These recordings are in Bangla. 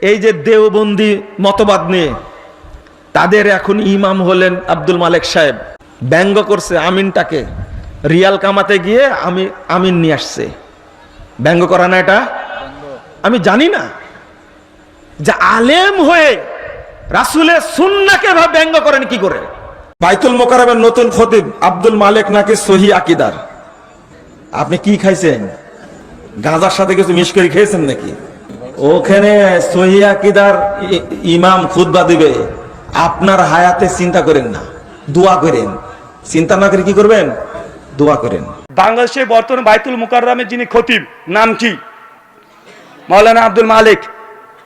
এই যে দেওবন্দি মতবাদ নিয়ে, তাদের এখন ইমাম হলেন আব্দুল মালেক সাহেব। ব্যঙ্গ করছে আমিনটাকে। রিয়াল কামাতে গিয়ে আমি আমিন নিয়ে আসছে। ব্যঙ্গ করা না এটা? আমি জানি না। যে আলেম হয়ে রাসুলের সুন্নাকে ব্যঙ্গ করেন কি করে? বাইতুল মোকারমের নতুন খতিব আব্দুল মালেক নাকি সহি আকিদার। আপনি কি খাইছেন? গাঁজার সাথে কিছু মিশ করে খেয়েছেন নাকি? ওখানে সহি আকিদার ইমাম খুতবা দিবে। আপনার হায়াতে চিন্তা করেন না, দোয়া করেন। চিন্তা না করে কি করবেন? দোয়া করেন। বাংলাদেশে বর্তমান বাইতুল মুকাররামের যিনি খতিব, নাম কি? মাওলানা আব্দুল মালিক।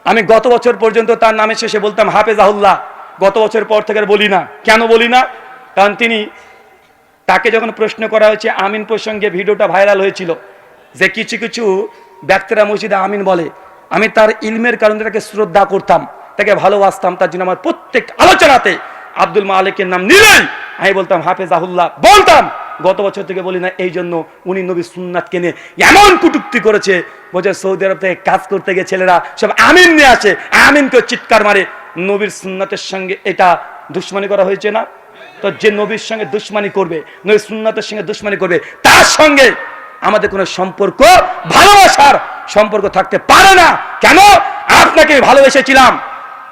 আমি গত বছর পর্যন্ত তার নামে শেষে বলতাম, হাফেজাহুল্লাহ। গত বছর পর থেকে বলি না। কেন বলি না? কারণ তিনি তাকে যখন প্রশ্ন করা হয়েছে, আমিন প্রসঙ্গে ভিডিওটা ভাইরাল হয়েছিল। যে কিছু কিছু ব্যক্তিরা মসজিদে আমিন বলে। আমি তার ইলমের কারণে তাকে শ্রদ্ধা করতাম, তাকে ভালোবাসতাম, তার জন্য আমার প্রত্যেক আলোচনাতে আব্দুল মালিকের নাম নিলেই আমি বলতাম হাফেজ আহুল্লাহ বলতাম। গত বছর থেকে বলি না, এই জন্য উনি নবী সুন্নাতকে নিয়ে এমন কুটুক্তি করেছে বোঝে সৌদি আরব থেকে কাজ করতে গিয়ে ছেলেরা সব আমিন নিয়ে আসে, আমিনকে চিৎকার মারে। নবীর সুন্নাতের সঙ্গে এটা দুশ্মনী করা হয়েছে না? তো যে নবীর সঙ্গে দুশ্মনী করবে, নবীর সুন্নাতের সঙ্গে দুশ্মনী করবে, তার সঙ্গে আমাদের কোনো সম্পর্ক, ভালোবাসার সম্পর্ক থাকতে পারে না। কেন? আপনাকে ভালোবেসেছিলাম।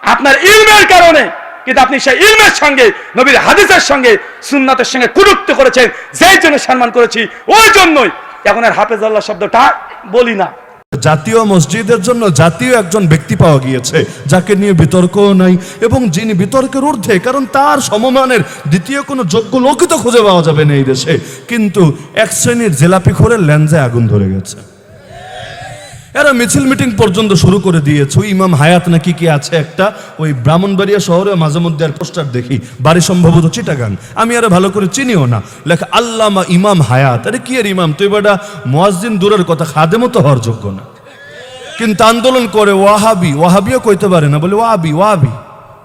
আপনার ইলমের কারণে। কিন্তু আপনি সেই ইলমের সঙ্গে, নবীর হাদিসের সঙ্গে, সুন্নাতের সঙ্গে কুরুক্ত করেছেন। যেই জন্য সম্মান করেছি, ওই জন্যই। এখন আর হাফেজ আল্লাহ শব্দটা বলি না। জাতীয় মসজিদের জন্য জাতীয় একজন ব্যক্তি পাওয়া গিয়েছে, যাকে নিয়ে বিতর্কও নাই এবং যিনি বিতর্কের ঊর্ধ্বে, কারণ তার সমমানের দ্বিতীয় কোনো যোগ্য লোকই তো খুঁজে পাওয়া যাবে না এই দেশে। কিন্তু এক শ্রেণির জেলাপি খোরের ল্যাঞ্জে আগুন ধরে গেছে। এরা মিছিল মিটিং পর্যন্ত শুরু করে দিয়েছে। ইমাম হায়াত নাকি কি আছে একটা? ওই ব্রাহ্মণবাড়িয়া শহরে মাঝে মধ্যে আর পোস্টার দেখি। বাড়ি সম্ভবত চিটাগান আমি আরে ভালো করে চিনিও না। লেখা, আল্লামা ইমাম হায়াত। আরে কি আর ইমাম? তুই বেটা মোয়াজিন দূরের কথা, খাদেমও তো হওয়ার যোগ্য না। কিন্তু আন্দোলন করে ওয়াহাবি। ওয়াহাবিও কইতে পারে না। বলে ওয়াবি ওয়াবি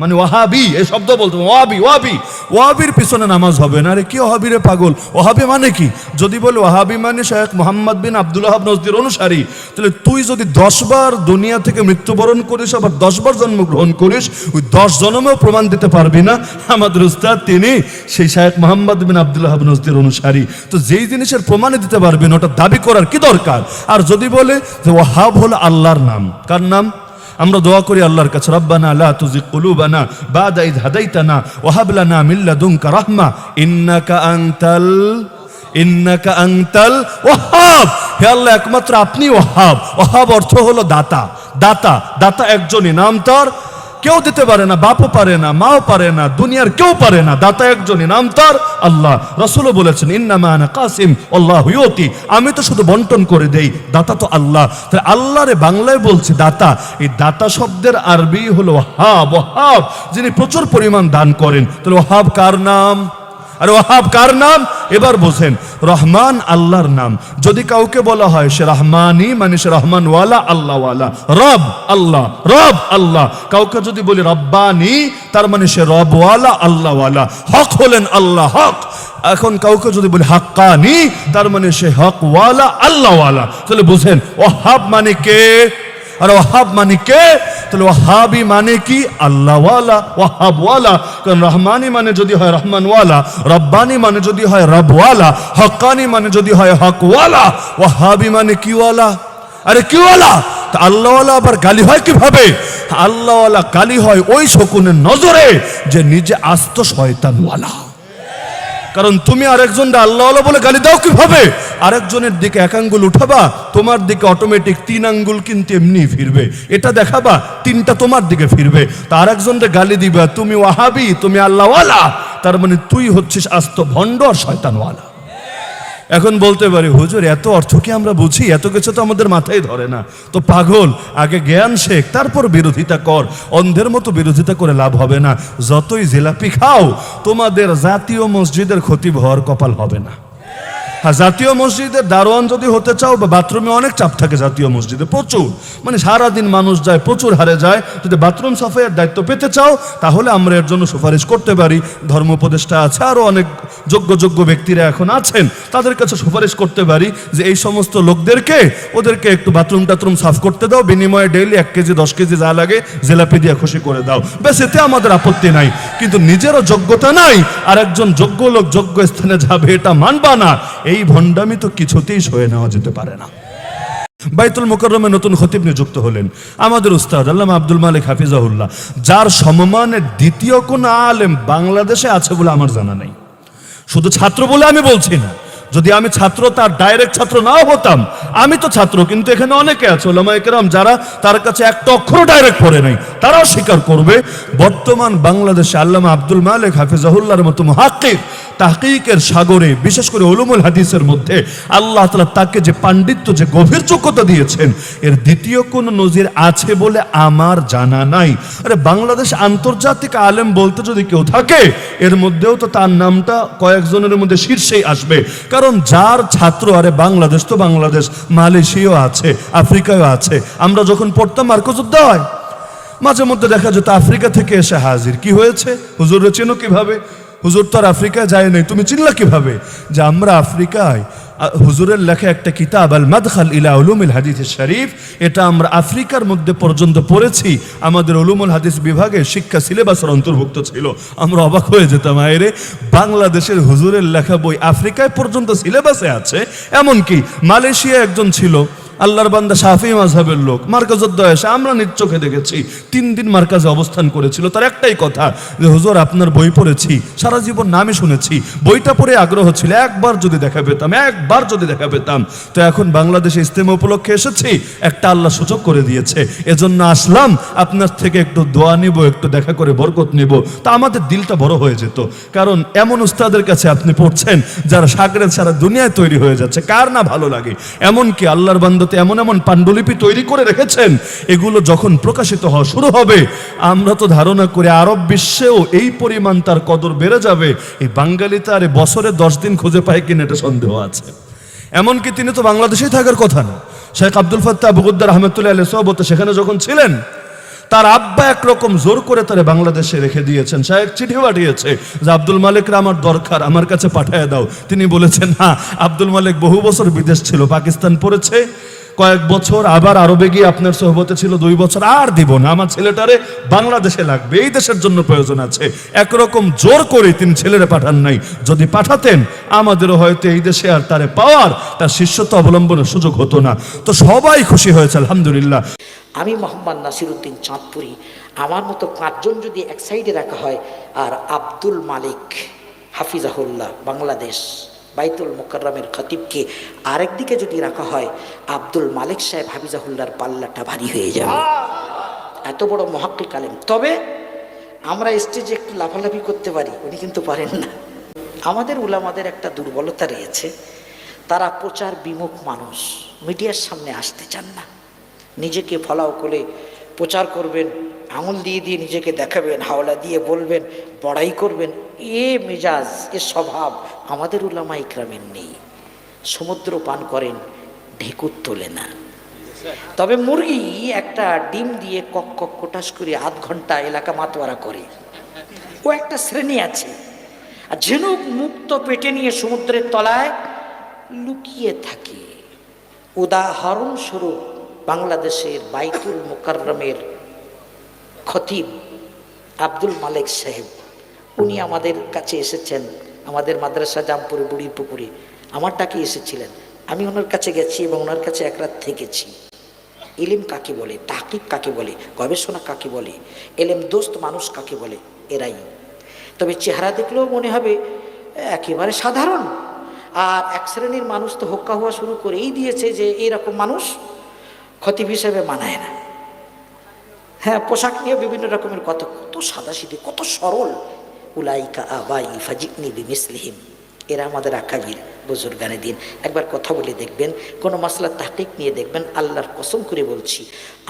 মানে ওয়াহাবি এ শব্দ বলতো ওয়াবি ওয়াবি ওয়াবির পিছনে নামাজ হবে না আরে কি ওহাবি রে পাগল? ওহাবি মানে কি? যদি বলে ওহাবি মানে Sheikh Mohammad bin Abdul Wahhab নজদির অনুসারী, তাহলে তুই যদি দশবার দুনিয়া থেকে মৃত্যুবরণ করিস, আবার দশবার জন্মগ্রহণ করিস, ওই দশ জন্মেও প্রমাণ দিতে পারবি না। আমাদের উস্তাদ তিনি সেই Sheikh Mohammad bin Abdul Wahhab নজদির অনুসারী। তো যেই জিনিসের প্রমাণে দিতে পারবেন ওটা দাবি করার কি দরকার? আর যদি বলে যে ওয়াহাব হলো আল্লাহর নাম, কার নাম? আমরা দোয়া করি আল্লাহর কাছে, রব্বানা লা তুজিগ কুলুবানা বাদা ইদ হাদাইতানা ওয়া হাব লানা মিন লাদুনকা রাহমা। ইন্নাকা আনতাল ইন্নাকা আনতাল ওয়াহাব। হে আল্লাহ, একমাত্র আপনি ওয়াহাব। ওয়াহাব অর্থ হলো দাতা। দাতা দাতা একজনই নাম তার কেউ দিতে পারে না, বাপও পারে না, মাও পারে না, দুনিয়ার কেউ পারে না, দাতা একজনই, নাম তার আল্লাহ। রসুলও বলেছেন ইন্নামানা কাসিম, আল্লাহ হুয়তি আমি তো শুধু বন্টন করে দেই, দাতা তো আল্লাহ। তাহলে আল্লাহরে বাংলায় বলছি দাতা, এই দাতা শব্দের আরবি হলো হাব হাব যিনি প্রচুর পরিমাণ দান করেন। তাহলে হাব কার নাম? আর ওয়াহাব কার নাম? এবার বোঝেন, রহমান আল্লাহর নাম। যদি কাউকে বলা হয়, সে রহমানি মানে সে রহমান ওয়ালা আল্লাহ ওয়ালা রব আল্লাহ রব আল্লাহ। কাউকে যদি বলি রব্বানি, তার মানে সে রব ওয়ালা আল্লাহ ওয়ালা হক হলেন আল্লাহ হক। এখন কাউকে যদি বলি হাক্কানি, তার মানে সে হক ওয়ালা আল্লাহ ওয়ালা তাহলে বুঝেন, ওয়াহাব মানে কে? আর ওয়াহাব মানে কে? তাহলে ওয়াহাবি মানে কি? আল্লাহওয়ালা, ওয়াহাবওয়ালা। কারণ রহমানি মানে যদি হয় রহমানওয়ালা, রব্বানি মানে যদি হয় রবওয়ালা, হকানি মানে যদি হয় হকওয়ালা। ওয়াহাবি মানে কিওয়ালা? আরে কিওয়ালা! তা আল্লাহওয়ালা আবার গালি হয় কীভাবে? আল্লাহওয়ালা গালি হয় ওই শকুনের নজরে যে নিজে আস্ত শয়তানওয়ালা। কারণ তুমি আরেকজন আল্লাহ আল্লাহ বলে গালি দাও কীভাবে? আরেকজনের দিকে এক আঙ্গুল উঠাবা, তোমার দিকে অটোমেটিক তিন আঙ্গুল কিন্তু এমনি ফিরবে। এটা দেখাবা, তিনটা তোমার দিকে ফিরবে। তা আরেকজনকে গালি দিবা, তুমি ওয়াহাবি, তুমি আল্লাহওয়ালা, তার মানে তুই হচ্ছিস আস্ত ভণ্ড আর শয়তানওয়ালা। এখন বলতে পারি, হুজুর, এত অর্থ কি আমরা বুঝি? এত কিছু তো আমাদের মাথায় ধরে না। তো পাগল, আগে জ্ঞান শেখ, তারপর বিরোধিতা কর। অন্ধের মতো বিরোধিতা করে লাভ হবে না। যতই জিলাপি খাও, তোমাদের জাতীয় মসজিদের ক্ষতি হওয়ার কপাল হবে না। হ্যাঁ জাতীয় মসজিদের দারোয়ান যদি হতে চাও বা বাথরুমে অনেক চাপ থাকে জাতীয় মসজিদে, প্রচুর। মানে সারাদিন মানুষ যায়, প্রচুর হারে যায়। যদি বাথরুম সাফাইয়ের দায়িত্ব পেতে চাও, তাহলে আমরা এর জন্য সুপারিশ করতে পারি। ধর্ম উপদেষ্টা আছে আরও অনেক যোগ্য যোগ্য ব্যক্তিরা এখন আছেন। তাদের কাছে সুপারিশ করতে পারি যে এই সমস্ত লোকদেরকে, ওদেরকে একটু বাথরুম টাথরুম সাফ করতে দাও। বিনিময়ে ডেইলি এক কেজি, দশ কেজি যা লাগে জেলাপি দিয়ে খুশি করে দাও। ব্যাস, এতে আমাদের আপত্তি নাই। কিন্তু নিজেরও যোগ্যতা নাই। আর একজন যোগ্য লোক যোগ্য স্থানে যাবে, এটা মানবা না। এই ভণ্ডামি তো কিছুতেই সয়ে নেওয়া যেতে পারে না। বাইতুল মোকরমে নতুন খতিব নিযুক্ত হলেন। আমাদের উস্তাদ আল্লাহ আব্দুল মালিক হাফিজাহুল্লাহ, যার সমমানের দ্বিতীয় কোন আলেম বাংলাদেশে আছে বলে আমার জানা নেই। শুধু ছাত্র বলে আমি বলছি না যদি আমি ছাত্র, তার ডাইরেক্ট ছাত্র নাও হতাম। আমি তো ছাত্র, কিন্তু এখানে অনেকে আছে ওলামা একরাম যারা তার কাছে একটা অক্ষর ডাইরেক্ট পড়ে নাই। তারাও স্বীকার করবে, বর্তমান বাংলাদেশে আল্লামা আব্দুল মালিক হাফিজাহুল্লাহর মতো মহাক্কিক তাহকিকের সাগরে, বিশেষ করে উলুমুল হাদিসের মধ্যে আল্লাহ তালা তাকে যে পাণ্ডিত্য, যে গভীর যোগ্যতা দিয়েছেন, এর দ্বিতীয় কোন নজির আছে বলে আমার জানা নাই। আরে বাংলাদেশ আন্তর্জাতিক আলেম বলতে যদি কেউ থাকে, এর মধ্যেও তো তার নামটা কয়েকজনের মধ্যে শীর্ষেই আসবে। কারণ যার ছাত্র, আরে বাংলাদেশ তো বাংলাদেশ, মালয়েশিয়াও আছে, আফ্রিকায়ও আছে। আমরা যখন পড়তাম মার্কজুদ্দা হয় মাঝে মধ্যে দেখা যেত আফ্রিকা থেকে এসে হাজির। কি হয়েছে? হুজুরে চেনো কীভাবে? হুজুর তো আর আফ্রিকায় যায় নাই, তুমি চিনলা কীভাবে? যে আমরা আফ্রিকায় হুজুরের লেখা একটা কিতাব আল মাদখাল ইলা উলুমুল হাদিস শরীফ, এটা আমরা আফ্রিকার মধ্যে পর্যন্ত পড়েছি। আমাদের উলুমুল হাদিস বিভাগে শিক্ষা সিলেবাসের অন্তর্ভুক্ত ছিল। আমরা অবাক হয়ে যেতাম আয়রে বাংলাদেশের হুজুরের লেখা বই আফ্রিকায় পর্যন্ত সিলেবাসে আছে। এমনকি মালয়েশিয়া একজন ছিল। আল্লাহর বান্দা শাফি মাঝহাবের লোক মার্কাজুদ্দ এসে আমরা নিজ চোখে দেখেছি। তিন দিন মার্কাজে অবস্থান করেছিল। তার একটাই কথা, যে, হুজুর, আপনার বই পড়েছি, সারা জীবন নামে শুনেছি। বইটা পড়ে আগ্রহ ছিল, একবার যদি দেখা পেতাম, একবার যদি দেখা পেতাম। তো এখন বাংলাদেশে ইস্তেমা উপলক্ষে এসেছি, একটা আল্লাহ সুযোগ করে দিয়েছে। এজন্য আসলাম, আপনার থেকে একটু দোয়া নিব, একটু দেখা করে বরকত নিব। তা আমাদের দিলটা বড় হয়ে যেত। কারণ এমন উস্তাদের কাছে আপনি পড়ছেন, যারা সাগরের সারা দুনিয়ায় তৈরি হয়ে যাচ্ছে। কার না ভালো লাগে? এমনকি আল্লাহর বান্দাতে এমন এমন পাণ্ডুলিপি তৈরি করে রেখেছেন, এগুলো যখন প্রকাশিত হওয়া শুরু হবে, আমরা তো ধারণা করি আরব বিশ্বেও এই পরিমাণ তার কদর বেড়ে যাবে। এই বাঙালি তার বছরে দশ দিন খুঁজে পায় কিনা এটা সন্দেহ আছে। এমনকি তিনি তো বাংলাদেশেই থাকার কথা না। শেখ আব্দুল ফত্তা আবুদ্দার আহমেদুল্লাহ আলহ সহবত সেখানে যখন ছিলেন তার আব্বা একরকম জোর করে তারে বাংলাদেশে রেখে দিয়েছেন সাহেব চিঠি পাঠিয়েছে যে, আব্দুল মালিকরা আমার দরকার, আমার কাছে পাঠিয়ে দাও। তিনি বলেছেন, না, আব্দুল মালিক বহু বছর বিদেশ ছিল, পাকিস্তান পড়েছে। কয়েক বছর আবার আরবে গিয়ে আপনার সহবতে ছিল, দুই বছর আর দিব না। আমার ছেলেটারে বাংলাদেশে লাগবে, এই দেশের জন্য প্রয়োজন আছে। একরকম জোর করে তিনি ছেলেরা পাঠান নাই। যদি পাঠাতেন, আমাদেরও হয়তো এই দেশে আর তারে পাওয়ার, তার শিষ্যত্ব অবলম্বনের সুযোগ হতো না। তো সবাই খুশি হয়েছে, আলহামদুলিল্লাহ। আমি মোহাম্মদ নাসিরুদ্দিন চাঁদপুরি। আমার মতো পাঁচজন যদি এক সাইডে রাখা হয়, আর আব্দুল মালিক হাফিজাহুল্লাহ, বাংলাদেশ, বাইতুল মোকাররমের খতিবকে আরেক দিকে যদি রাখা হয়, আব্দুল মালিক সাহেব হাফিজাহুল্লাহর পাল্লাটা ভারী হয়ে যাবে। এত বড় মহাক্কিক আলেম তবে আমরা স্টেজে একটু লাফালাফি করতে পারি, উনি কিন্তু পারেন না। আমাদের উলামাদের একটা দুর্বলতা রয়েছে, তারা প্রচার বিমুখ মানুষ, মিডিয়ার সামনে আসতে চান না। নিজেকে ফলাও করে প্রচার করবেন, আঙুল দিয়ে দিয়ে নিজেকে দেখাবেন, হাওলা দিয়ে বলবেন, বড়াই করবেন, এ মেজাজ, এ স্বভাব আমাদের উলামা ইকরামের নেই। সমুদ্র পান করেন, ঢেকুর তোলে না। তবে মুরগি একটা ডিম দিয়ে কক কক কোটাস করে আধ ঘণ্টা এলাকা মাতোয়ারা করে। ও একটা শ্রেণি আছে। আর ঝিনুক মুক্ত পেটে নিয়ে সমুদ্রের তলায় লুকিয়ে থাকে। উদাহরণস্বরূপ বাংলাদেশের বাইতুল মোকাররমের খতিব আব্দুল মালিক সাহেব। উনি আমাদের কাছে এসেছেন, আমাদের মাদ্রাসা জামপুরে বুড়ির পুকুরে আমার ডাকে এসেছিলেন। আমি ওনার কাছে গেছি এবং ওনার কাছে এক রাত থেকেছি। ইলিম কাকে বলে তাকিব কাকে বলে, গবেষণা কাকে বলে, এলেম দোস্ত মানুষ কাকে বলে, এরাই। তবে চেহারা দেখলেও মনে হবে, একেবারে সাধারণ। আর এক শ্রেণির মানুষ তো হোক্কা হওয়া শুরু করেই দিয়েছে যে এইরকম মানুষ খতিব হিসেবে মানায় না। হ্যাঁ পোশাক নিয়ে বিভিন্ন রকমের কত কত সাদাসিধে, কত সরল। উলাইকা আবাই ফাজিকনি বিমিসলিহিম। এরা আমাদের আকাবির বুজুর্গানে দিন। একবার কথা বলে দেখবেন, কোনো মশলা তাহকিক নিয়ে দেখবেন, আল্লাহর কসম করে বলছি,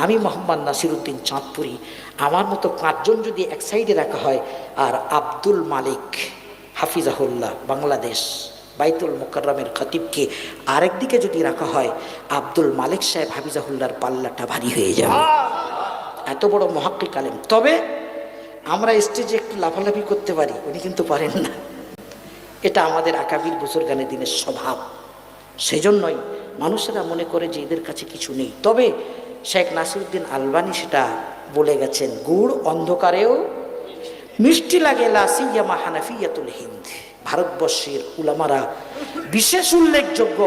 আমি মোহাম্মদ নাসিরুদ্দিন চাঁদপুরি, আমার মতো পাঁচজন যদি এক সাইডে রাখা হয়, আর আব্দুল মালিক হাফিজাহুল্লাহ, বাংলাদেশ। বাইতুল মোকাররমের খতিবকে আরেকদিকে যদি রাখা হয়, আব্দুল মালিক সাহেব হাফিজাহুল্লার পাল্লাটা ভারী হয়ে যাবে। এত বড় মহাক্কিক আলেম তবে আমরা স্টেজে একটু লাফালাফি করতে পারি, উনি কিন্তু পারেন না। এটা আমাদের আকাবির বুজুর্গানের দিনের স্বভাব। সেজন্যই মানুষেরা মনে করে যে এদের কাছে কিছু নেই। তবে শেখ নাসিরুদ্দিন আলবানি সেটা বলে গেছেন, গুড় অন্ধকারেও মিষ্টি লাগে লাসিয়ামা হানাফিয়াতুল হিন্দ। ভারতবর্ষের উলামারা বিশেষ উল্লেখযোগ্য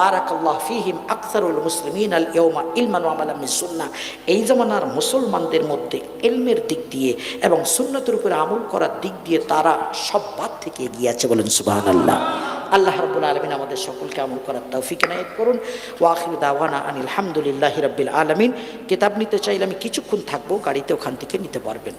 বারাকাল্লাহ ফিহিম আকসারুল মুসলিমিন আল ইয়ৌমা ইলমান সুন্নাহ এই জমানার মুসলমানদের মধ্যে ইলমের দিক দিয়ে এবং সুন্নতের উপরে আমল করার দিক দিয়ে তারা সব বাদ থেকে এগিয়ে আছে বলেন সুবহানাল্লাহ। আল্লাহ রাব্বুল আলামিন আমাদের সকলকে আমল করার তৌফিক এনায়েত করুন। ওয়াখির দাওয়ানা আনিল হামদুলিল্লাহি রাব্বিল আলামিন। কিতাব নিতে চাইলে আমি কিছুক্ষণ থাকব, গাড়িতে ওখান থেকে নিতে পারবেন।